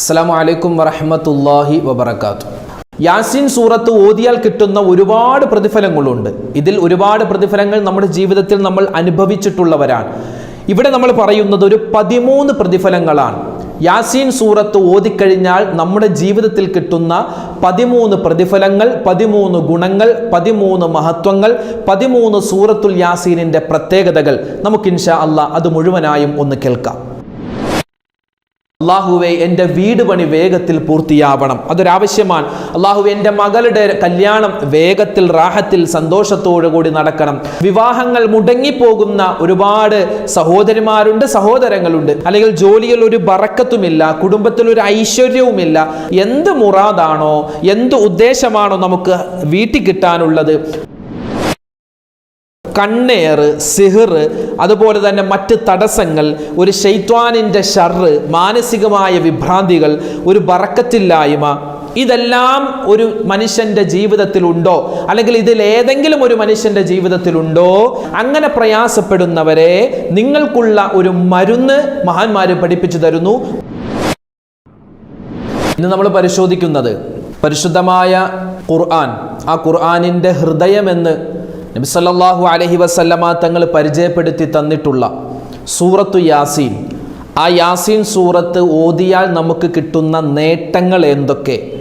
അസ്സലാമു അലൈക്കും വറഹമത്തല്ലാഹി വബർക്കാത്തു യാസിൻ സൂറത്ത് ഓതിയാൽ കിട്ടുന്ന ഒരുപാട് പ്രതിഫലങ്ങളുണ്ട്. ഇതിൽ ഒരുപാട് പ്രതിഫലങ്ങൾ നമ്മുടെ ജീവിതത്തിൽ നമ്മൾ അനുഭവിച്ചിട്ടുള്ളവരാണ്. ഇവിടെ നമ്മൾ പറയുന്നത് ഒരു പതിമൂന്ന് പ്രതിഫലങ്ങളാണ്. യാസീൻ സൂറത്ത് ഓതിക്കഴിഞ്ഞാൽ നമ്മുടെ ജീവിതത്തിൽ കിട്ടുന്ന പതിമൂന്ന് പ്രതിഫലങ്ങൾ പതിമൂന്ന് ഗുണങ്ങൾ പതിമൂന്ന് മഹത്വങ്ങൾ പതിമൂന്ന് സൂറത്തുൽ യാസീനിന്റെ പ്രത്യേകതകൾ. നമുക്ക് ഇൻഷാ അല്ല അത് മുഴുവനായും ഒന്ന് കേൾക്കാം. അള്ളാഹുവെ എന്റെ വീട് പണി വേഗത്തിൽ പൂർത്തിയാവണം. അതൊരാവശ്യമാണ്. അള്ളാഹുവെ എന്റെ മകളുടെ കല്യാണം വേഗത്തിൽ റാഹത്തിൽ സന്തോഷത്തോടു കൂടി നടക്കണം. വിവാഹങ്ങൾ മുടങ്ങിപ്പോകുന്ന ഒരുപാട് സഹോദരിമാരുണ്ട് സഹോദരങ്ങളുണ്ട്. അല്ലെങ്കിൽ ജോലിയിൽ ഒരു ബറക്കത്തുമില്ല കുടുംബത്തിൽ ഒരു ഐശ്വര്യവുമില്ല. എന്ത് മുറാദാണോ എന്ത് ഉദ്ദേശമാണോ നമുക്ക് വീട്ടിൽ കിട്ടാനുള്ളത്. കണ്ണേറ് സിഹർ അതുപോലെ തന്നെ മറ്റ് തടസ്സങ്ങൾ ഒരു ഷെയ്ത്വാനിന്റെ ഷർറ് മാനസികമായ വിഭ്രാന്തികൾ ഒരു ബറക്കത്തില്ലായ്മ ഇതെല്ലാം ഒരു മനുഷ്യന്റെ ജീവിതത്തിലുണ്ടോ? അല്ലെങ്കിൽ ഇതിൽ ഏതെങ്കിലും ഒരു മനുഷ്യന്റെ ജീവിതത്തിലുണ്ടോ? അങ്ങനെ പ്രയാസപ്പെടുന്നവരെ നിങ്ങൾക്കുള്ള ഒരു മരുന്ന് മഹാന്മാർ പഠിപ്പിച്ചു തരുന്നു. ഇന്ന് നമ്മൾ പരിശോധിക്കുന്നത് പരിശുദ്ധമായ ഖുർആൻ. ആ ഖുർആാനിന്റെ ഹൃദയമെന്ന് നബി അലഹി അലൈഹി വസല്ലമ തങ്ങൾ പരിചയപ്പെടുത്തി തന്നിട്ടുള്ള സൂറത്തു യാസീൻ. ആ യാസീൻ സൂറത്ത് ഓതിയാൽ നമുക്ക് കിട്ടുന്ന നേട്ടങ്ങൾ എന്തൊക്കെ?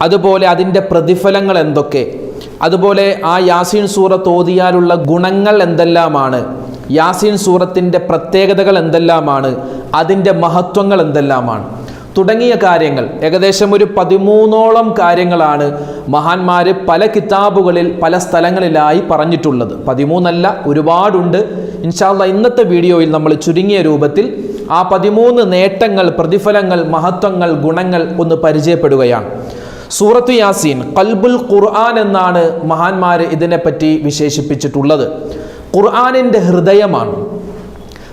അതുപോലെ അതിന്റെ പ്രതിഫലങ്ങൾ എന്തൊക്കെ? അതുപോലെ ആ യാസീൻ സൂറത്ത് ഓതിയാലുള്ള ഗുണങ്ങൾ എന്തെല്ലാമാണ്? യാസീൻ സൂറത്തിന്റെ പ്രത്യേകതകൾ എന്തെല്ലാമാണ്? അതിന്റെ മഹത്വങ്ങൾ എന്തെല്ലാമാണ്? തുടങ്ങിയ കാര്യങ്ങൾ ഏകദേശം ഒരു പതിമൂന്നോളം കാര്യങ്ങളാണ് മഹാന്മാർ പല കിതാബുകളിൽ പല സ്ഥലങ്ങളിലായി പറഞ്ഞിട്ടുള്ളത്. പതിമൂന്നല്ല ഒരുപാടുണ്ട്. ഇൻഷാല്ല ഇന്നത്തെ വീഡിയോയിൽ നമ്മൾ ചുരുങ്ങിയ രൂപത്തിൽ ആ പതിമൂന്ന് നേട്ടങ്ങൾ പ്രതിഫലങ്ങൾ മഹത്വങ്ങൾ ഗുണങ്ങൾ ഒന്ന് പരിചയപ്പെടുകയാണ്. സൂറത്ത് യാസീൻ കൽബുൽ ഖുർആൻ എന്നാണ് മഹാന്മാർ ഇതിനെപ്പറ്റി വിശേഷിപ്പിച്ചിട്ടുള്ളത്. ഖുർആാനിന്റെ ഹൃദയമാണ്.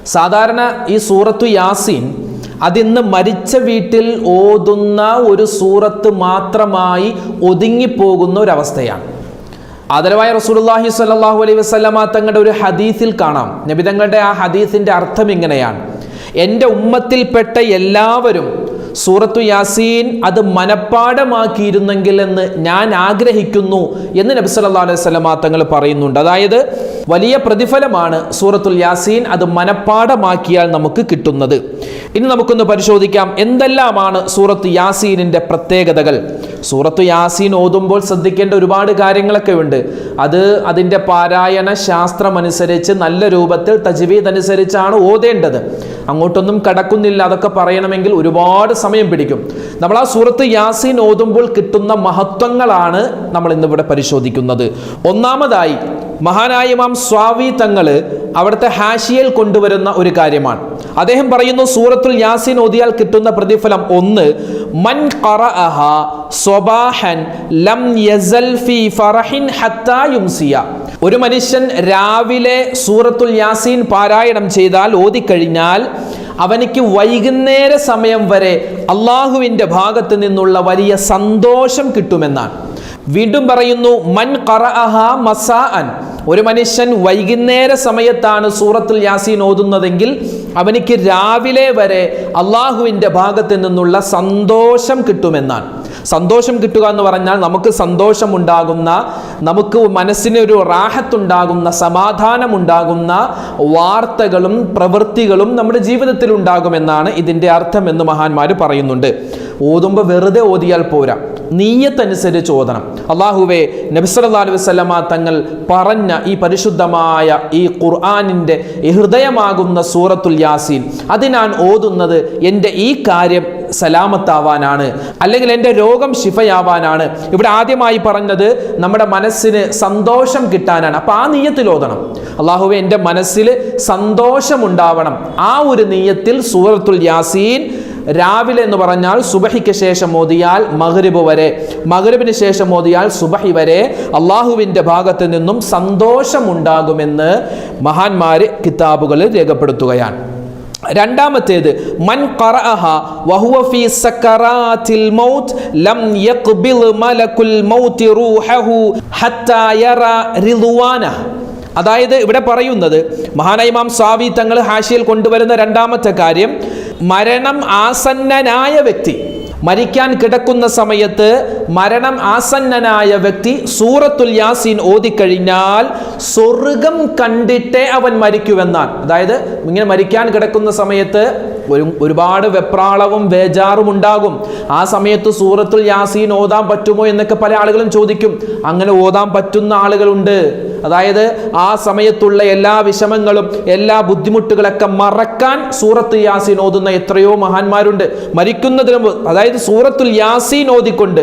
സാധാരണ ഈ സൂറത്തു യാസീൻ അതിന്ന് മരിച്ച വീട്ടിൽ ഓതുന്ന ഒരു സൂറത്ത് മാത്രമായി ഒതുങ്ങിപ്പോകുന്ന ഒരവസ്ഥയാണ്. ആദരവായ റസൂലുള്ളാഹി സ്വല്ലല്ലാഹു അലൈഹി വസല്ലമ തങ്ങളുടെ ഒരു ഹദീസിൽ കാണാം. നബി തങ്ങളുടെ ആ ഹദീസിന്റെ അർത്ഥം ഇങ്ങനെയാണ്. എന്റെ ഉമ്മത്തിൽപ്പെട്ട എല്ലാവരും സൂറത്തു യാസീൻ അത് മനപ്പാടമാക്കിയിരുന്നെങ്കിൽ എന്ന് ഞാൻ ആഗ്രഹിക്കുന്നു എന്ന് നബി സല്ലല്ലാഹു അലൈഹി വസല്ലമ തങ്ങൾ പറയുന്നുണ്ട്. അതായത് വലിയ പ്രതിഫലമാണ് സൂറത്തുൽ യാസീൻ അത് മനപ്പാടമാക്കിയാൽ നമുക്ക് കിട്ടുന്നത്. ഇനി നമുക്കൊന്ന് പരിശോധിക്കാം എന്തെല്ലാമാണ് സൂറത്ത് യാസീനിന്റെ പ്രത്യേകതകൾ. സൂറത്ത് യാസീൻ ഓതുമ്പോൾ ശ്രദ്ധിക്കേണ്ട ഒരുപാട് കാര്യങ്ങളൊക്കെ ഉണ്ട്. അത് അതിന്റെ പാരായണ ശാസ്ത്രമനുസരിച്ച് നല്ല രൂപത്തിൽ തജ്വീദ് അനുസരിച്ചാണ് ഓതേണ്ടത്. അങ്ങോട്ടൊന്നും കടക്കുന്നില്ല അതൊക്കെ പറയണമെങ്കിൽ ഒരുപാട് സമയം പിടിക്കും. നമ്മൾ ആ സൂറത്ത് യാസീൻ ഓതുമ്പോൾ കിട്ടുന്ന മഹത്വങ്ങളാണ് നമ്മൾ ഇന്നിവിടെ പരിശോധിക്കുന്നത്. ഒന്നാമതായി മഹാനായ ഇമാം സ്വാവി തങ്ങൾ അവിടുത്തെ ഹാഷിയയിൽ കൊണ്ടുവരുന്ന ഒരു കാര്യമാണ്. അദ്ദേഹം പറയുന്നു സൂറത്തുൽ യാസീൻ ഓതിയാൽ കിട്ടുന്ന പ്രതിഫലം ഒന്ന് മൻ സ്വബാഹൻ ലം യസൽ ഫി ഹത്താ യുംസിയ. ഒരു മനുഷ്യൻ രാവിലെ സൂറത്തുൽ യാസീൻ പാരായണം ചെയ്താൽ ഓതിക്കഴിഞ്ഞാൽ അവനിക്ക് വൈകുന്നേര സമയം വരെ അള്ളാഹുവിന്റെ ഭാഗത്ത് നിന്നുള്ള വലിയ സന്തോഷം കിട്ടുമെന്നാണ്. വീണ്ടും പറയുന്നു മൻ മസാഅൻ. ഒരു മനുഷ്യൻ വൈകുന്നേര സമയത്താണ് സൂറത്തിൽ യാസീൻ ഓതുന്നതെങ്കിൽ അവനിക്ക് രാവിലെ വരെ അള്ളാഹുവിന്റെ ഭാഗത്ത് നിന്നുള്ള സന്തോഷം കിട്ടുമെന്നാണ്. സന്തോഷം കിട്ടുക എന്ന് പറഞ്ഞാൽ നമുക്ക് സന്തോഷമുണ്ടാകുന്ന നമുക്ക് മനസ്സിനൊരു റാഹത്തുണ്ടാകുന്ന സമാധാനമുണ്ടാകുന്ന വാർത്തകളും പ്രവൃത്തികളും നമ്മുടെ ജീവിതത്തിൽ ഉണ്ടാകുമെന്നാണ് ഇതിന്റെ അർത്ഥം എന്ന് മഹാന്മാർ പറയുന്നുണ്ട്. ഓതുമ്പോൾ വെറുതെ ഓതിയാൽ പോരാ. നീയത്തനുസരിച്ച് ഓതണം. അള്ളാഹുവെ നബിസല്ലാ വസ്ലമ തങ്ങൾ പറഞ്ഞ ഈ പരിശുദ്ധമായ ഈ ഖുർആാനിന്റെ ഹൃദയമാകുന്ന സൂറത്തുൽ യാസീൻ. അത് ഞാൻ ഓതുന്നത് എന്റെ ഈ കാര്യം സലാമത്താവാനാണ് അല്ലെങ്കിൽ എന്റെ രോഗം ശിഫയാവാനാണ്. ഇവിടെ ആദ്യമായി പറഞ്ഞത് നമ്മുടെ മനസ്സിന് സന്തോഷം കിട്ടാനാണ്. അപ്പം ആ നീയത്തിൽ ഓതണം. അള്ളാഹുവെ എന്റെ മനസ്സിൽ സന്തോഷമുണ്ടാവണം. ആ ഒരു നീയത്തിൽ സൂറത്തുൽ യാസീൻ രാവിലെ എന്ന് പറഞ്ഞാൽ സുബഹിക്ക് ശേഷം ഓതിയാൽ മഹ്രിബ് വരെ. മഹ്രിബിന് ശേഷം ഓതിയാൽ സുബഹി വരെ അള്ളാഹുവിന്റെ ഭാഗത്ത് നിന്നും സന്തോഷമുണ്ടാകുമെന്ന് മഹാന്മാര് കിതാബുകളിൽ രേഖപ്പെടുത്തുകയാണ്. രണ്ടാമത്തേത് മൻ ഖറഅഹ വഹുവ സക്കറാത്തിൽ മൗത്ത് ലം യഖ്ബിൽ മലകുൽ റൂഹഹു ഹത്താ യറ റിദ്വാന അതായത് ഇവിടെ പറയുന്നത് മഹാനൈമാം സ്വാവി തങ്ങൾ ഹാഷിയിൽ കൊണ്ടുവരുന്ന രണ്ടാമത്തെ കാര്യം മരണം ആസന്നനായ വ്യക്തി. മരിക്കാൻ കിടക്കുന്ന സമയത്ത് മരണം ആസന്നനായ വ്യക്തി സൂറത്തുൽ യാസീൻ ഓതിക്കഴിഞ്ഞാൽ സ്വർഗം കണ്ടിട്ടേ അവൻ മരിക്കുവെന്നാൽ അതായത് ഇങ്ങനെ മരിക്കാൻ കിടക്കുന്ന സമയത്ത് ഒരു ഒരുപാട് വെപ്രാളവും വേജാറും ഉണ്ടാകും. ആ സമയത്ത് സൂറത്തുൽ യാസീൻ ഓതാൻ പറ്റുമോ എന്നൊക്കെ പല ആളുകളും ചോദിക്കും. അങ്ങനെ ഓതാൻ പറ്റുന്ന ആളുകളുണ്ട്. അതായത് ആ സമയത്തുള്ള എല്ലാ വിഷമങ്ങളും എല്ലാ ബുദ്ധിമുട്ടുകളൊക്കെ മറക്കാൻ സൂറത്ത് യാസീൻ ഓതുന്ന എത്രയോ മഹാന്മാരുണ്ട്. മരിക്കുന്നതിന് മുമ്പ് അതായത് സൂറത്തുൽ യാസീൻ ഓതിക്കൊണ്ട്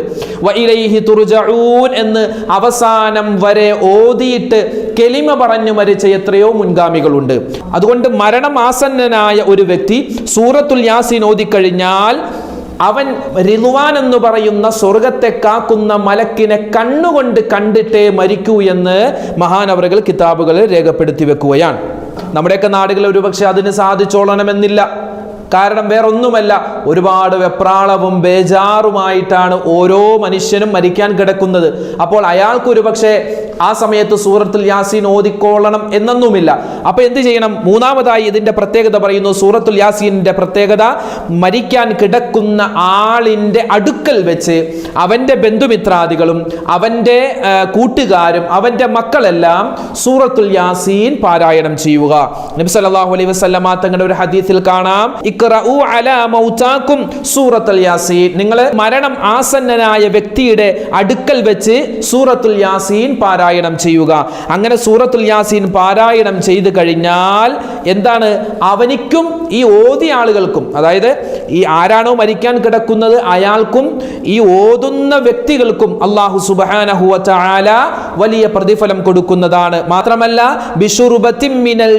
എന്ന് അവസാനം വരെ ഓതിയിട്ട് കെലിമ പറഞ്ഞു മരിച്ച എത്രയോ മുൻഗാമികളുണ്ട്. അതുകൊണ്ട് മരണം ആസന്നനായ ഒരു വ്യക്തി സൂറത്തുൽ യാസീൻ ഓതിക്കഴിഞ്ഞാൽ അവൻ റിലുവാൻ എന്ന് പറയുന്ന സ്വർഗത്തെ കാക്കുന്ന മലക്കിനെ കണ്ണുകൊണ്ട് കണ്ടിട്ടേ മരിക്കൂ എന്ന് മഹാനവറുകൾ കിതാബുകൾ രേഖപ്പെടുത്തി വെക്കുകയാണ്. നമ്മുടെയൊക്കെ നാടുകളിൽ ഒരുപക്ഷെ അതിന് സാധിച്ചോളണമെന്നില്ല. കാരണം വേറൊന്നുമല്ല ഒരുപാട് വെപ്രാളവും ബേജാറുമായിട്ടാണ് ഓരോ മനുഷ്യനും മരിക്കാൻ കിടക്കുന്നത്. അപ്പോൾ അയാൾക്ക് ഒരുപക്ഷെ ആ സമയത്ത് സൂറത്തുൽ യാസീൻ ഓതിക്കോളണം എന്നൊന്നുമില്ല. അപ്പൊ എന്ത് ചെയ്യണം? മൂന്നാമതായി ഇതിന്റെ പ്രത്യേകത പറയുന്നു സൂറത്തുൽ യാസീനിന്റെ പ്രത്യേകത മരിക്കാൻ കിടക്കുന്ന ആളിന്റെ അടുക്കൽ വെച്ച് അവന്റെ ബന്ധുമിത്രാദികളും അവന്റെ കൂട്ടുകാരും അവന്റെ മക്കളെല്ലാം സൂറത്തുൽ യാസീൻ പാരായണം ചെയ്യുക. നബി സല്ലല്ലാഹു അലൈഹി വസല്ലമ തങ്ങളുടെ ഒരു ഹദീസിൽ കാണാം ഇഖ്റഉ അലാ സൂറത്തുൽ യാസീൻ. നിങ്ങൾ മരണം ആസന്നനായ വ്യക്തിയുടെ അടുക്കൽ വെച്ച് സൂറത്തുൽ യാസീൻ പാരായണം ചെയ്യുക. അങ്ങനെ സൂറത്തുൽ യാസീൻ പാരായണം ചെയ്തു കഴിഞ്ഞാൽ എന്താണ്? അവനിക്കും ഈ ഓതിയ ആളുകൾക്കും അതായത് ഈ ആരാണോ മരിക്കാൻ കിടക്കുന്നത് അയാൾക്കും ഈ ഓതുന്ന വ്യക്തികൾക്കും അള്ളാഹു സുബ്ഹാനഹു ചാല വലിയ പ്രതിഫലം കൊടുക്കുന്നതാണ്. മാത്രമല്ല മിനൽ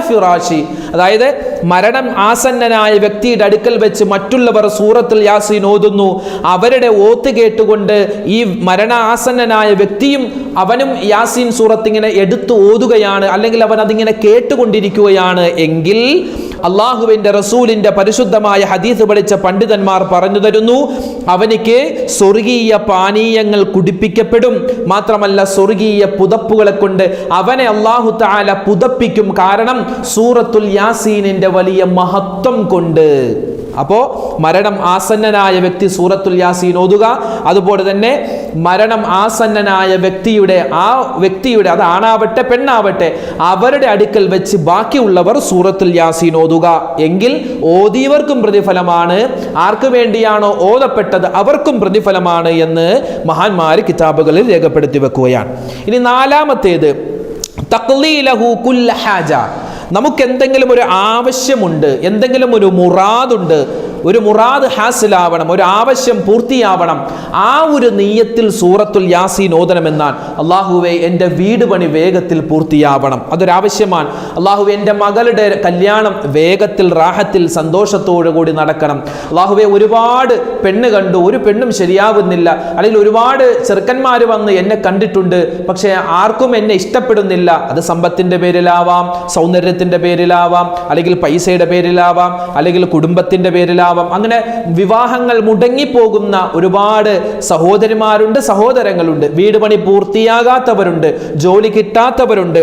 ഫിറാഷി അതായത് മരണം ആസന്നനായ വ്യക്തിയുടെ അടുക്കൽ വെച്ച് മറ്റുള്ളവർ സൂറത്തിൽ യാസീൻ ഓതുന്നു. അവരുടെ ഓത്ത് കേട്ടുകൊണ്ട് ഈ മരണ ആസന്നനായ വ്യക്തിയും അവനും യാസീൻ സൂറത്ത് ഇങ്ങനെ എടുത്തു ഓതുകയാണ്. അല്ലെങ്കിൽ അവൻ അതിങ്ങനെ കേട്ടുകൊണ്ടിരിക്കുകയാണ്. എങ്കിൽ അള്ളാഹുവിന്റെ റസൂലിന്റെ പരിശുദ്ധമായ ഹദീസ് പഠിച്ച പണ്ഡിതന്മാർ പറഞ്ഞു തരുന്നു. അവനിക്ക് സ്വർഗീയ പാനീയങ്ങൾ കുടിപ്പിക്കപ്പെടും. മാത്രമല്ല സ്വർഗീയ പുതപ്പുകളെ കൊണ്ട് അവനെ അള്ളാഹു താല പുതപ്പിക്കും. കാരണം സൂറത്തുൽ യാസീനിന്റെ വലിയ മഹത്വം കൊണ്ട്. അപ്പോ മരണം ആസന്നനായ വ്യക്തി സൂറത്തുൽ യാസീൻ ഓതുക. അതുപോലെ തന്നെ മരണം ആസന്നനായ വ്യക്തിയുടെ ആ വ്യക്തിയുടെ അത് ആണാവട്ടെ പെണ്ണാവട്ടെ അവരുടെ അടുക്കൽ വെച്ച് ബാക്കിയുള്ളവർ സൂറത്തുൽ യാസീൻ ഓതുക. എങ്കിൽ ഓതിയവർക്കും പ്രതിഫലമാണ്. ആർക്കു വേണ്ടിയാണോ ഓതപ്പെട്ടത് അവർക്കും പ്രതിഫലമാണ് എന്ന് മഹാന്മാർ കിതാബുകളിൽ രേഖപ്പെടുത്തി വെക്കുകയാണ്. ഇനി നാലാമത്തേത് തക്ലീലഹു കുല്ല ഹാജ. നമുക്ക് എന്തെങ്കിലും ഒരു ആവശ്യമുണ്ട് എന്തെങ്കിലും ഒരു മുറാദുണ്ട് ഒരു മുറാദ് ഹാസിലാവണം ഒരു ആവശ്യം പൂർത്തിയാവണം. ആ ഒരു നീയത്തിൽ സൂറത്തുൽ യാസീൻ എന്നാൽ അള്ളാഹുവെ എന്റെ വീട് പണി വേഗത്തിൽ പൂർത്തിയാവണം. അതൊരാവശ്യമാണ്. അള്ളാഹുവെ എന്റെ മകളുടെ കല്യാണം വേഗത്തിൽ റാഹത്തിൽ സന്തോഷത്തോടു കൂടി നടക്കണം. അള്ളാഹുവെ ഒരുപാട് പെണ്ണ് കണ്ടു ഒരു പെണ്ണും ശരിയാവുന്നില്ല. അല്ലെങ്കിൽ ഒരുപാട് ചെറുക്കന്മാർ വന്ന് എന്നെ കണ്ടിട്ടുണ്ട് പക്ഷേ ആർക്കും എന്നെ ഇഷ്ടപ്പെടുന്നില്ല. അത് സമ്പത്തിന്റെ പേരിലാവാം സൗന്ദര്യത്തിന്റെ പേരിലാവാം അല്ലെങ്കിൽ പൈസയുടെ പേരിലാവാം അല്ലെങ്കിൽ കുടുംബത്തിന്റെ പേരിലാവാം. അങ്ങനെ വിവാഹങ്ങൾ മുടങ്ങിപ്പോകുന്ന ഒരുപാട് സഹോദരിമാരുണ്ട് സഹോദരങ്ങളുണ്ട്. വീട് പണി പൂർത്തിയാകാത്തവരുണ്ട് ജോലി കിട്ടാത്തവരുണ്ട്.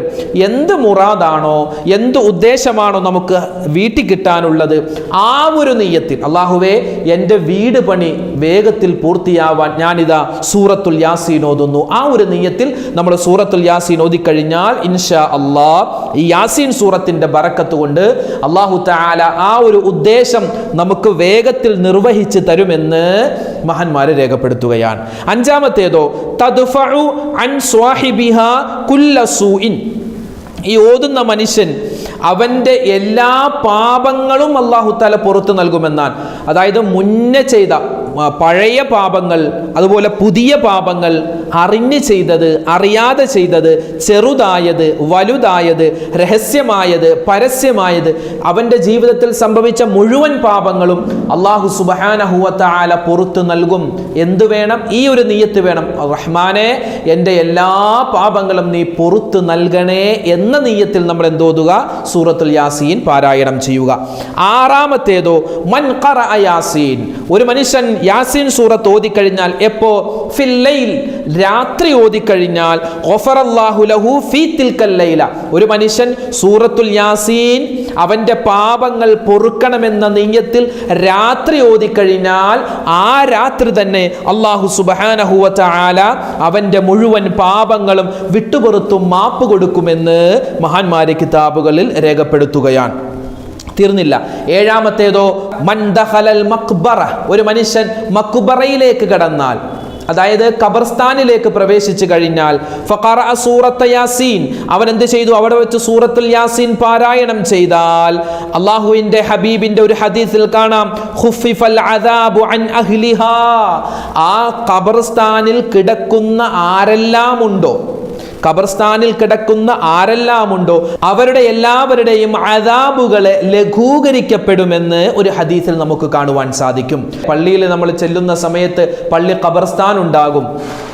എന്ത് മുറാദാണോ എന്ത് ഉദ്ദേശമാണോ നമുക്ക് വീട്ടിൽ കിട്ടാനുള്ളത്? ആ ഒരു നെയ്യത്തിൽ അള്ളാഹുവേ എന്റെ വീട് പണി വേഗത്തിൽ പൂർത്തിയാവാൻ ഞാനിതാ സൂറത്തുൽ യാസീൻ ഓതുന്നു. ആ ഒരു നെയ്യത്തിൽ നമ്മൾ സൂറത്തുൽ യാസീൻ ഓതിക്കഴിഞ്ഞാൽ ഇൻഷാ അള്ളാ ഈ യാസീൻ സൂറത്തിന്റെ ബറക്കത്ത് കൊണ്ട് അള്ളാഹു താല ആ ഒരു ഉദ്ദേശം നമുക്ക് വേഗത്തിൽ നിർവഹിച്ച് തരുമെന്ന് മഹാന്മാരെ രേഖപ്പെടുത്തുകയാണ്. അഞ്ചാമത്തേതോ തദ്ഫഉ അൻ സ്വാഹിബിഹാ കുല്ലസൂഇൻ ഈ ഓതുന്ന മനുഷ്യൻ അവന്റെ എല്ലാ പാപങ്ങളും അള്ളാഹുത്താല പുറത്തു നൽകുമെന്നാണ്. അതായത് മുന്നേ ചെയ്ത പഴയ പാപങ്ങൾ അതുപോലെ പുതിയ പാപങ്ങൾ അറിഞ്ഞ് ചെയ്തത് അറിയാതെ ചെയ്തത് ചെറുതായത് വലുതായത് രഹസ്യമായത് പരസ്യമായത് അവന്റെ ജീവിതത്തിൽ സംഭവിച്ച മുഴുവൻ പാപങ്ങളും അള്ളാഹു സുബാനഹുവത്താല പുറത്തു നൽകും. എന്തു വേണം? ഈ ഒരു നീയത്ത് വേണം. റഹ്മാനെ എന്റെ എല്ലാ പാപങ്ങളും നീ പുറത്തു നൽകണേ എന്ന നീയത്തിൽ നമ്മൾ എന്തോതുക സൂറത്തുൽ യാസീൻ പാരായണം ചെയ്യുക. ആറാമത്തേതോ മൻ യാസീൻ. ഒരു മനുഷ്യൻ യാസീൻ സൂറത്ത് ഓതിക്കഴിഞ്ഞാൽ എപ്പോ? ഫില്ലയിൽ രാത്രി ഓതിക്കഴിഞ്ഞാൽ ലഹു ഫീ തിൽക്കല്ലയില ലൈല. ഒരു മനുഷ്യൻ സൂറത്തുൽ യാസീൻ അവന്റെ പാപങ്ങൾ പൊറുക്കണമെന്ന നെയ്യത്തിൽ രാത്രി ഓതിക്കഴിഞ്ഞാൽ ആ രാത്രി തന്നെ അള്ളാഹു സുബാനഹുവറ്റ ആല അവന്റെ മുഴുവൻ പാപങ്ങളും വിട്ടുപുറത്തും മാപ്പ് കൊടുക്കുമെന്ന് മഹാന്മാരെ കിതാബുകളിൽ രേഖപ്പെടുത്തുകയാണ്. തീർന്നില്ല. ഏഴാമത്തേതോ മൻദഹലൽ മക്ബറ ഒരു മനുഷ്യൻ മക്ബറയിലേക്ക് കടന്നാൽ അതായത് ഖബർസ്ഥാനിലേക്ക് പ്രവേശിച്ചു കഴിഞ്ഞാൽ ഫഖറ സൂറത്ത യാസീൻ അവൻ എന്ത് ചെയ്തു? അവിടെ വെച്ച് സൂറത്തുൽ യാസീൻ പാരായണം ചെയ്താൽ അള്ളാഹുവിന്റെ ഹബീബിന്റെ ഒരു ഹദീസിൽ കാണാം ഖുഫിഫൽ അദാബു അൻ അഹ്ലിഹാ ആ ഖബർസ്ഥാനിൽ കിടക്കുന്ന ആരെല്ലാം ഉണ്ടോ ഖബർസ്ഥാനിൽ കിടക്കുന്ന ആരെല്ലാമുണ്ടോ അവരുടെ എല്ലാവരുടെയും അതാബുകളെ ലഘൂകരിക്കപ്പെടുമെന്ന് ഒരു ഹദീസിൽ നമുക്ക് കാണുവാൻ സാധിക്കും. പള്ളിയിൽ നമ്മൾ ചെല്ലുന്ന സമയത്ത് പള്ളി ഖബർസ്ഥാൻ ഉണ്ടാകും.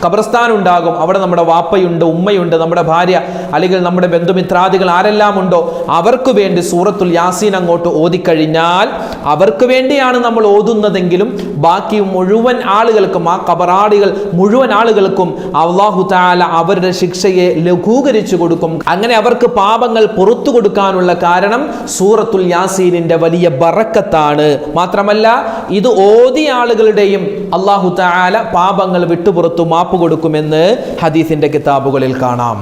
ഖബർസ്ഥാൻ ഉണ്ടാകും. അവിടെ നമ്മുടെ വാപ്പയുണ്ട് ഉമ്മയുണ്ട് നമ്മുടെ ഭാര്യ അല്ലെങ്കിൽ നമ്മുടെ ബന്ധുമിത്രാദികൾ ആരെല്ലാം ഉണ്ടോ അവർക്ക് വേണ്ടി സൂറത്തുൽ യാസീൻ അങ്ങോട്ട് ഓതിക്കഴിഞ്ഞാൽ അവർക്ക് വേണ്ടിയാണ് നമ്മൾ ഓതുന്നതെങ്കിലും ബാക്കി മുഴുവൻ ആളുകൾക്കും ആ കബറാടികൾ മുഴുവൻ ആളുകൾക്കും അള്ളാഹു താല അവരുടെ ശിക്ഷയെ ലഘൂകരിച്ചു കൊടുക്കും. അങ്ങനെ അവർക്ക് പാപങ്ങൾ പുറത്തു കൊടുക്കാനുള്ള കാരണം സൂറത്തുൽ യാസീനിന്റെ വലിയ ബറക്കത്താണ്. മാത്രമല്ല ഇത് ഓതിയ ആളുകളുടെയും അള്ളാഹു താല പാപങ്ങൾ വിട്ടുപുറത്തു മാപ്പ് കൊടുക്കുമെന്ന് ഹദീസിന്റെ കിതാബുകളിൽ കാണാം.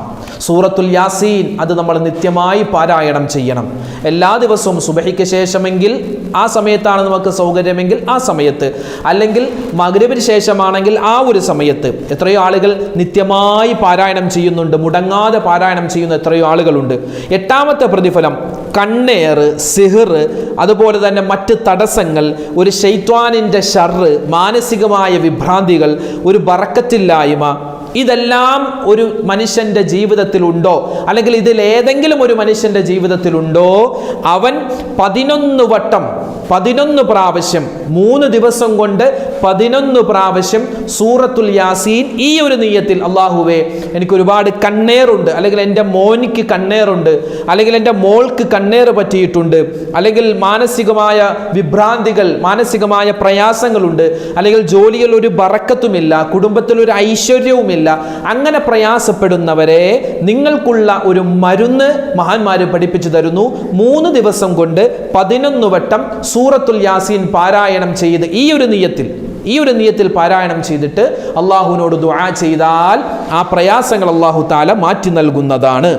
സൂറത്തുൽ യാസീൻ അത് നമ്മൾ നിത്യമായി പാരായണം ചെയ്യണം. എല്ലാ ദിവസവും സുബഹിക്ക് ശേഷമെങ്കിൽ ആ സമയത്താണ് നമുക്ക് സൗകര്യമെങ്കിൽ ആ സമയത്ത്. അല്ലെങ്കിൽ മകരവിന് ശേഷമാണെങ്കിൽ ആ ഒരു സമയത്ത്. എത്രയോ ആളുകൾ നിത്യമായി പാരായണം ചെയ്യുന്നുണ്ട്. മുടങ്ങാതെ പാരായണം ചെയ്യുന്ന എത്രയോ ആളുകളുണ്ട്. എട്ടാമത്തെ പ്രതിഫലം കണ്ണേർ സിഹിർ അതുപോലെ തന്നെ മറ്റ് തടസ്സങ്ങൾ ഒരു ഷെയ്ത്വാനിന്റെ ഷർ മാനസികമായ വിഭ്രാന്തികൾ ഒരു ബറക്കത്തില്ലായ്മ ഇതെല്ലാം ഒരു മനുഷ്യന്റെ ജീവിതത്തിലുണ്ടോ? അല്ലെങ്കിൽ ഇതിൽ ഏതെങ്കിലും ഒരു മനുഷ്യന്റെ ജീവിതത്തിലുണ്ടോ? അവൻ പതിനൊന്ന് വട്ടം പതിനൊന്ന് പ്രാവശ്യം മൂന്ന് ദിവസം കൊണ്ട് പതിനൊന്ന് പ്രാവശ്യം സൂറത്തുൽ യാസീൻ ഈ ഒരു നീയത്തിൽ അള്ളാഹുവേ എനിക്ക് ഒരുപാട് കണ്ണേറുണ്ട്. അല്ലെങ്കിൽ എന്റെ മോനിക്ക് കണ്ണേറുണ്ട്. അല്ലെങ്കിൽ എന്റെ മോൾക്ക് കണ്ണേറ് പറ്റിയിട്ടുണ്ട്. അല്ലെങ്കിൽ മാനസികമായ വിഭ്രാന്തികൾ മാനസികമായ പ്രയാസങ്ങളുണ്ട്. അല്ലെങ്കിൽ ജോലിയിൽ ഒരു ബറക്കത്തുമില്ല കുടുംബത്തിൽ ഒരു ഐശ്വര്യവുമില്ല. അങ്ങനെ പ്രയാസപ്പെടുന്നവരെ നിങ്ങൾക്കുള്ള ഒരു മരുന്ന് മഹാന്മാര് പഠിപ്പിച്ചു തരുന്നു. മൂന്ന് ദിവസം കൊണ്ട് പതിനൊന്ന് വട്ടം സൂറത്തുൽ യാസീൻ പാരായണം ചെയ്ത് ഈ ഒരു നീയത്തിൽ ഈ ഒരു നീയത്തിൽ പാരായണം ചെയ്തിട്ട് അള്ളാഹുവിനോട് ദുആ ചെയ്താൽ ആ പ്രയാസങ്ങൾ അള്ളാഹു താല മാറ്റി നൽകുന്നതാണ്.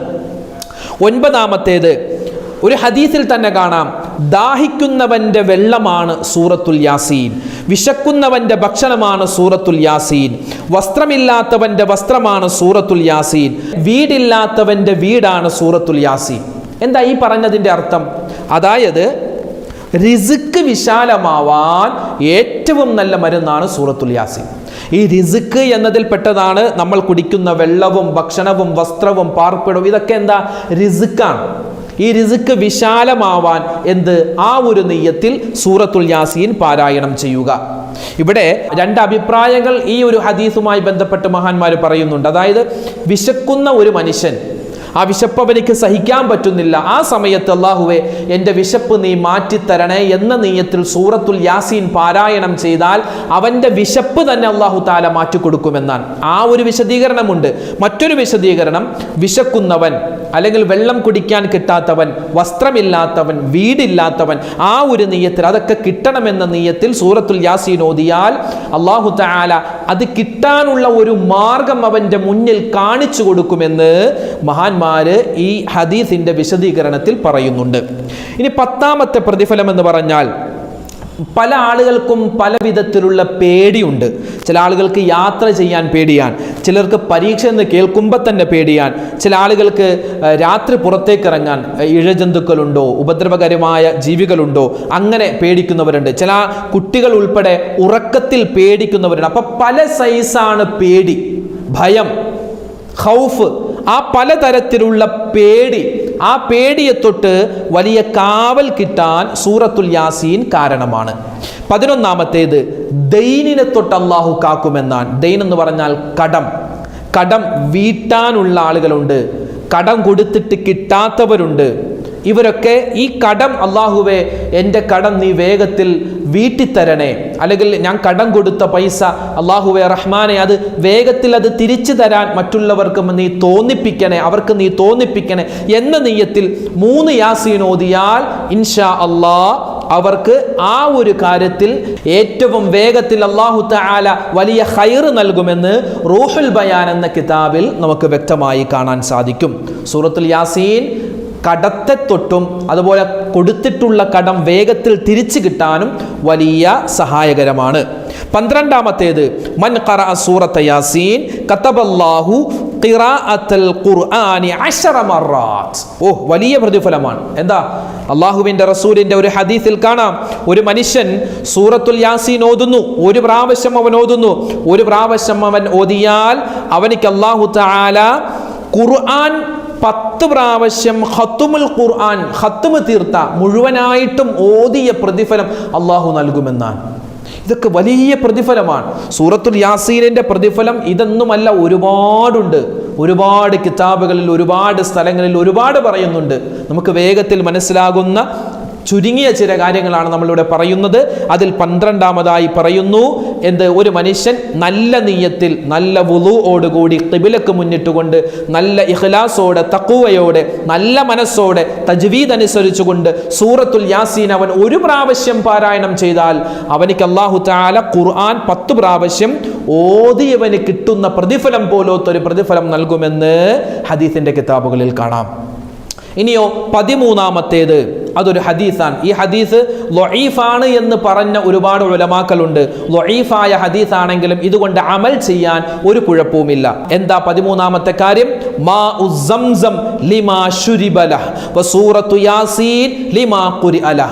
ഒൻപതാമത്തേത് ഒരു ഹദീസിൽ തന്നെ കാണാം. ദാഹിക്കുന്നവന്റെ വെള്ളമാണ് സൂറത്തുൽ യാസീൻ. വിശക്കുന്നവന്റെ ഭക്ഷണമാണ് സൂറത്തുൽ യാസീൻ. വസ്ത്രമില്ലാത്തവന്റെ വസ്ത്രമാണ് സൂറത്തുൽ യാസീൻ. വീടില്ലാത്തവന്റെ വീടാണ് സൂറത്തുൽ യാസീൻ. എന്താ ഈ പറഞ്ഞതിന്റെ അർത്ഥം? അതായത് റിസുക്ക് വിശാലമാവാൻ ഏറ്റവും നല്ല മരുന്നാണ് സൂറത്തുൽ യാസീൻ. ഈ റിസുക്ക് എന്നതിൽ പെട്ടതാണ് നമ്മൾ കുടിക്കുന്ന വെള്ളവും ഭക്ഷണവും വസ്ത്രവും പാർപ്പിടവും. ഇതൊക്കെ എന്താ? റിസുക്കാണ്. ഈ റിസുക്ക് വിശാലമാവാൻ എന്ത്? ആ ഒരു നെയ്യത്തിൽ സൂറത്തുൽ യാസീൻ പാരായണം ചെയ്യുക. ഇവിടെ രണ്ട് അഭിപ്രായങ്ങൾ ഈ ഒരു ഹദീസുമായി ബന്ധപ്പെട്ട് മഹാന്മാർ പറയുന്നുണ്ട്. അതായത് വിശക്കുന്ന ഒരു മനുഷ്യൻ ആ വിശപ്പ് അവനിക്ക് സഹിക്കാൻ പറ്റുന്നില്ല. ആ സമയത്ത് അള്ളാഹുവെ എന്റെ വിശപ്പ് നീ മാറ്റിത്തരണേ എന്ന നീയത്തിൽ സൂറത്തുൽ യാസീൻ പാരായണം ചെയ്താൽ അവന്റെ വിശപ്പ് തന്നെ അള്ളാഹു താല മാറ്റിക്കൊടുക്കുമെന്നാണ്. ആ ഒരു വിശദീകരണമുണ്ട്. മറ്റൊരു വിശദീകരണം വിശക്കുന്നവൻ അല്ലെങ്കിൽ വെള്ളം കുടിക്കാൻ കിട്ടാത്തവൻ വസ്ത്രമില്ലാത്തവൻ വീടില്ലാത്തവൻ ആ ഒരു നീയത്തിൽ അതൊക്കെ കിട്ടണമെന്ന നീയത്തിൽ സൂറത്തുൽ യാസീൻ ഓതിയാൽ അള്ളാഹു താല അത് കിട്ടാനുള്ള ഒരു മാർഗം അവന്റെ മുന്നിൽ കാണിച്ചു കൊടുക്കുമെന്ന് മഹാന്മാര് ഈ ഹദീസിന്റെ വിശദീകരണത്തിൽ പറയുന്നുണ്ട്. ഇനി പത്താമത്തെ പ്രതിഫലം എന്ന് പറഞ്ഞാൽ പല ആളുകൾക്കും പല വിധത്തിലുള്ള പേടിയുണ്ട്. ചില ആളുകൾക്ക് യാത്ര ചെയ്യാൻ പേടിയാണ് ചിലർക്ക് പരീക്ഷ എന്ന് കേൾക്കുമ്പോൾ തന്നെ പേടിയാണ് ചില ആളുകൾക്ക് രാത്രി പുറത്തേക്ക് ഇറങ്ങാൻ ഇഴജന്തുക്കളുണ്ടോ ഉപദ്രവകരമായ ജീവികളുണ്ടോ അങ്ങനെ പേടിക്കുന്നവരുണ്ട്. ചില കുട്ടികൾ ഉൾപ്പെടെ ഉറക്കത്തിൽ പേടിക്കുന്നവരുണ്ട്. അപ്പം പല സൈസാണ് പേടി. ഭയം ഹൗഫ് ആ പലതരത്തിലുള്ള പേടി ആ പേടിയെ തൊട്ട് വലിയ കാവൽ കിട്ടാൻ സൂറത്തുൽ യാസീൻ കാരണമാണ്. പതിനൊന്നാമത്തേത് ദൈനിനെ തൊട്ട് അള്ളാഹു കാക്കുമെന്നാണ്. ദൈൻ എന്ന് പറഞ്ഞാൽ കടം. കടം വീട്ടാനുള്ള ആളുകളുണ്ട്. കടം കൊടുത്തിട്ട് കിട്ടാത്തവരുണ്ട്. ഇവരൊക്കെ ഈ കടം അള്ളാഹുവെ എന്റെ കടം നീ വേഗത്തിൽ വീട്ടിത്തരണേ. അല്ലെങ്കിൽ ഞാൻ കടം കൊടുത്ത പൈസ അള്ളാഹുവെ റഹ്മാനെ അത് വേഗത്തിൽ അത് തിരിച്ചു തരാൻ മറ്റുള്ളവർക്ക് നീ തോന്നിപ്പിക്കണേ അവർക്ക് നീ തോന്നിപ്പിക്കണേ എന്ന നെയ്യത്തിൽ മൂന്ന് യാസീൻ ഓതിയാൽ ഇൻഷാ അള്ളാ അവർക്ക് ആ ഒരു കാര്യത്തിൽ ഏറ്റവും വേഗത്തിൽ അള്ളാഹു തആല വലിയ ഹൈർ നൽകുമെന്ന് റൂഹുൽ ബയാൻ എന്ന കിതാബിൽ നമുക്ക് വ്യക്തമായി കാണാൻ സാധിക്കും. സൂറത്തുൽ യാസീൻ കടത്തെ തൊട്ടും അതുപോലെ കൊടുത്തിട്ടുള്ള കടം വേഗത്തിൽ തിരിച്ചു കിട്ടാനും വലിയ സഹായകരമാണ്. പന്ത്രണ്ടാമത്തേത് മൻ ഖറ സൂറത്ത് യാസീൻ ഖിറാഅത്തൽ ഖുർആനി ഓ വലിയ പ്രതിഫലമാണ്. എന്താ? അള്ളാഹുവിന്റെ റസൂലിന്റെ ഒരു ഹദീസിൽ കാണാം. ഒരു മനുഷ്യൻ സൂറത്തുൽ യാസീൻ ഓതുന്നു. ഒരു പ്രാവശ്യം അവൻ ഓതുന്നു. ഒരു പ്രാവശ്യം അവൻ ഓതിയാൽ അവനിക്ക് അള്ളാഹു താല ഖുർആൻ പത്ത് പ്രാവശ്യം ഖത്തുമുൽ ഖുർആൻ ഖത്തുമ് തീർത്ത മുഴുവനായിട്ടും ഓതിയ പ്രതിഫലം അള്ളാഹു നൽകുമെന്നാണ്. ഇതൊക്കെ വലിയ പ്രതിഫലമാണ്. സൂറത്തുൽ യാസീനിന്റെ പ്രതിഫലം ഇതൊന്നുമല്ല ഒരുപാടുണ്ട്. ഒരുപാട് കിതാബുകളിൽ ഒരുപാട് സ്ഥലങ്ങളിൽ ഒരുപാട് പറയുന്നുണ്ട്. നമുക്ക് വേഗത്തിൽ മനസ്സിലാകുന്ന ചുരുങ്ങിയ ചില കാര്യങ്ങളാണ് നമ്മളിവിടെ പറയുന്നത്. അതിൽ പന്ത്രണ്ടാമതായി പറയുന്നു എന്ത് ഒരു മനുഷ്യൻ നല്ല നീയത്തിൽ നല്ല വുളുവോടുകൂടി കിബിലക്ക് മുന്നിട്ടുകൊണ്ട് നല്ല ഇഖ്ലാസോടെ തക്കുവയോടെ നല്ല മനസ്സോടെ തജ്വീദ് അനുസരിച്ചുകൊണ്ട് സൂറത്തുൽ യാസീൻ അവൻ ഒരു പ്രാവശ്യം പാരായണം ചെയ്താൽ അവനിക്ക് അള്ളാഹു താല ഖുർആൻ പത്ത് പ്രാവശ്യം ഓതിയവന് കിട്ടുന്ന പ്രതിഫലം പോലത്തൊരു പ്രതിഫലം നൽകുമെന്ന് ഹദീസിന്റെ കിതാബുകളിൽ കാണാം. ഇനിയോ പതിമൂന്നാമത്തേത്. അതൊരു ഹദീസാണ്. ഈ ഹദീസ് ലൊയീഫാണ് എന്ന് പറഞ്ഞ ഒരുപാട് ഉലമാക്കളുണ്ട്. ലൊയീഫായ ഹദീസ് ആണെങ്കിലും ഇതുകൊണ്ട് അമൽ ചെയ്യാൻ ഒരു കുഴപ്പവുമില്ല. എന്താ പതിമൂന്നാമത്തെ കാര്യം? മാ ഉസംസം ലിമാ വസൂറത്തു യാസീൻ ലിമാ ഖുരിഅല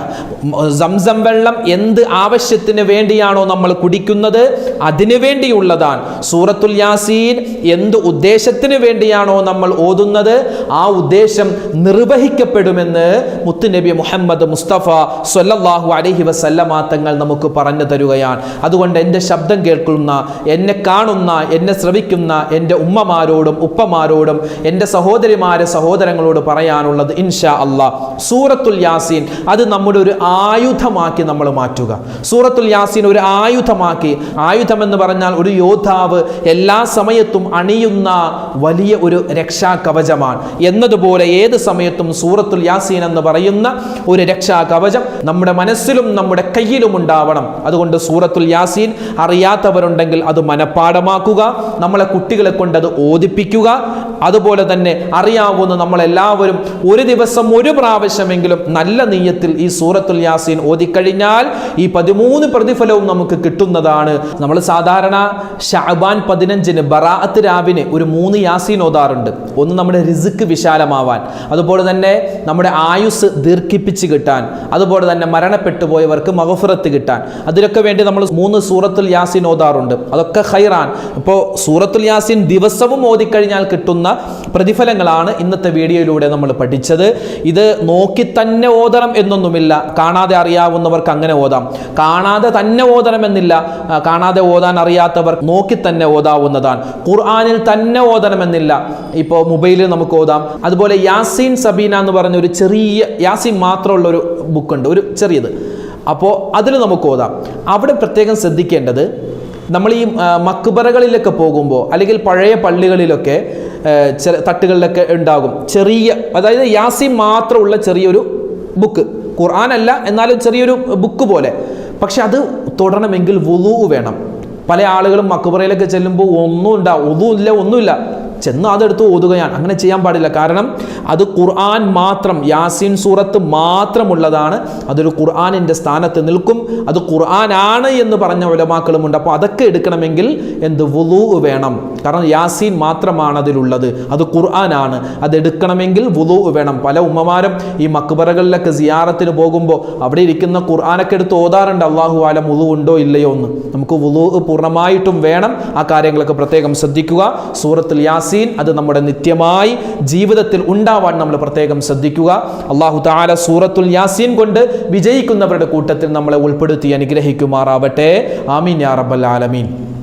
സംസം വെള്ളം എന്ത് ആവശ്യത്തിന് വേണ്ടിയാണോ നമ്മൾ കുടിക്കുന്നത്? അതിനു വേണ്ടിയുള്ളതാണ്. സൂറത്തുൽ യാസീൻ എന്ത് ഉദ്ദേശത്തിന് വേണ്ടിയാണോ നമ്മൾ ഓതുന്നത്? ആ ഉദ്ദേശം നിർവഹിക്കപ്പെടുമെന്ന് മുത്തുനബി മുഹമ്മദ് മുസ്തഫ സൊല്ലാഹു അലഹി വസല്ലമ തങ്ങൾ നമുക്ക് പറഞ്ഞു തരുകയാണ്. അതുകൊണ്ട് എന്റെ ശബ്ദം കേൾക്കുന്ന എന്നെ കാണുന്ന എന്നെ ശ്രവിക്കുന്ന എന്റെ ഉമ്മമാരോടും ഉപ്പമാരോടും എന്റെ സഹോദരിമാരെ സഹോദരങ്ങളോട് പറയാനുള്ളത് ഇൻഷാ അള്ളാ സൂറത്തുൽ യാസീൻ അത് നമ്മുടെ ഒരു ആയുധമാക്കി നമ്മൾ മാറ്റുക. സൂറത്തുൽ യാസീൻ ഒരു ആയുധമാക്കി. ആയുധം എന്ന് പറഞ്ഞാൽ ഒരു യോദ്ധാവ് എല്ലാ സമയത്തും അണിയുന്ന വലിയ ഒരു രക്ഷാ കവചമാണ് എന്നതുപോലെ ഏത് സമയത്തും സൂറത്തുൽ യാസീൻ എന്ന് പറയുന്ന ഒരു രക്ഷാ കവചം നമ്മുടെ മനസ്സിലും നമ്മുടെ കയ്യിലും ഉണ്ടാവണം. അതുകൊണ്ട് സൂറത്തുൽ യാസീൻ അറിയാത്തവരുണ്ടെങ്കിൽ അത് മനഃപ്പാടമാക്കുക നമ്മളെ കുട്ടികളെ കൊണ്ട് അത് ഓദിപ്പിക്കുക അതുപോലെ തന്നെ അറിയാവുന്ന നമ്മളെല്ലാവരും ഒരു ദിവസം ഒരു പ്രാവശ്യമെങ്കിലും നല്ല നീയത്തിൽ ഈ സൂറത്തുൽ യാസീൻ ഓതിക്കഴിഞ്ഞാൽ ഈ പതിമൂന്ന് പ്രതിഫലവും നമുക്ക് കിട്ടുന്നതാണ്. നമ്മൾ സാധാരണ ഷാബാൻ പതിനഞ്ചിന് ബറാഅത്ത് രാവിന് ഒരു മൂന്ന് യാസീൻ ഓതാറുണ്ട്. ഒന്ന് നമ്മുടെ റിസുക്ക് വിശാലമാവാൻ. അതുപോലെ തന്നെ നമ്മുടെ ആയുസ് ദീർഘിപ്പിച്ച് കിട്ടാൻ അതുപോലെ തന്നെ മരണപ്പെട്ടു പോയവർക്ക് മഹഫുറത്ത് കിട്ടാൻ. അതിലൊക്കെ വേണ്ടി നമ്മൾ മൂന്ന് സൂറത്തുൽ യാസിൻ ഓതാറുണ്ട്. അതൊക്കെ ഹൈറാൻ ഇപ്പോൾ സൂറത്തുൽ യാസിൻ ദിവസവും ഓതിക്കഴിഞ്ഞാൽ കിട്ടുന്ന പ്രതിഫലങ്ങളാണ് ഇന്നത്തെ വീഡിയോയിലൂടെ നമ്മൾ പഠിച്ചത്. ഇത് നോക്കി തന്നെ ഓതണം എന്നൊന്നുമില്ല. കാണാതെ അറിയാവുന്നവർക്ക് അങ്ങനെ ഓതാം. കാണാതെ തന്നെ ഓതണം എന്നില്ല. കാണാതെ ഓതാൻ അറിയാത്തവർ നോക്കി തന്നെ ഓതാവുന്നതാണ്. ഖുർആാനിൽ തന്നെ ഓതണമെന്നില്ല ഇപ്പോൾ മൊബൈലിൽ നമുക്ക് ഓതാം. അതുപോലെ യാസീൻ സബീന എന്ന് പറഞ്ഞ ഒരു ചെറിയ യാസീൻ മാത്രമുള്ള ഒരു ബുക്കുണ്ട് ഒരു ചെറിയത്. അപ്പോൾ അതിൽ നമുക്ക് ഓതാം. അവിടെ പ്രത്യേകം ശ്രദ്ധിക്കേണ്ടത് നമ്മൾ ഈ മക്ബറകളിലൊക്കെ പോകുമ്പോൾ അല്ലെങ്കിൽ പഴയ പള്ളികളിലൊക്കെ ആ, തട്ടുകളിലൊക്കെ ഉണ്ടാകും ചെറിയ അതായത് യാസീൻ മാത്രമുള്ള ചെറിയൊരു ബുക്ക്. ഖുർആനല്ല എന്നാലും ചെറിയൊരു ബുക്ക് പോലെ. പക്ഷെ അത് തുടരണമെങ്കിൽ വുളു വേണം. പല ആളുകളും മക്ബറയിലൊക്കെ ചെല്ലുമ്പോൾ ഒന്നും ഉണ്ടാവും ഒന്നുമില്ല ഒന്നുമില്ല. ചെന്ന് അതെടുത്ത് ഓതുകയാണ്. അങ്ങനെ ചെയ്യാൻ പാടില്ല. കാരണം അത് ഖുർആൻ മാത്രം യാസീൻ സൂറത്ത് മാത്രമുള്ളതാണ്. അതൊരു ഖുർആാനിന്റെ സ്ഥാനത്ത് നിൽക്കും. അത് ഖുർആനാണ് എന്ന് പറഞ്ഞ ഉലമാക്കളുമുണ്ട്. അപ്പോൾ അതൊക്കെ എടുക്കണമെങ്കിൽ എന്ത്? വുളു വേണം. കാരണം യാസീൻ മാത്രമാണ് അതിലുള്ളത്. അത് ഖുർആനാണ്. അതെടുക്കണമെങ്കിൽ വുളു വേണം. പല ഉമ്മമാരും ഈ മക്ബറകളിലൊക്കെ സിയാറത്തിന് പോകുമ്പോൾ അവിടെ ഇരിക്കുന്ന ഖുർആാനൊക്കെ എടുത്ത് ഓതാറുണ്ട്. അള്ളാഹു ആലം വുളു ഉണ്ടോ ഇല്ലയോ എന്ന്. നമുക്ക് വുളു പൂർണമായിട്ടും വേണം ആ കാര്യങ്ങളൊക്കെ പ്രത്യേകം ശ്രദ്ധിക്കുക. സൂറത്തിൽ സൂറത്തുൽ യാസീൻ അത് നമ്മുടെ നിത്യമായി ജീവിതത്തിൽ ഉണ്ടാവാൻ നമ്മൾ പ്രത്യേകം ശ്രദ്ധിക്കുക. അള്ളാഹു താല സൂറത്തുൽ യാസീൻ കൊണ്ട് വിജയിക്കുന്നവരുടെ കൂട്ടത്തിൽ നമ്മളെ ഉൾപ്പെടുത്തി അനുഗ്രഹിക്കുമാറാവട്ടെ. ആമീൻ യാ റബ്ബൽ ആലമീൻ.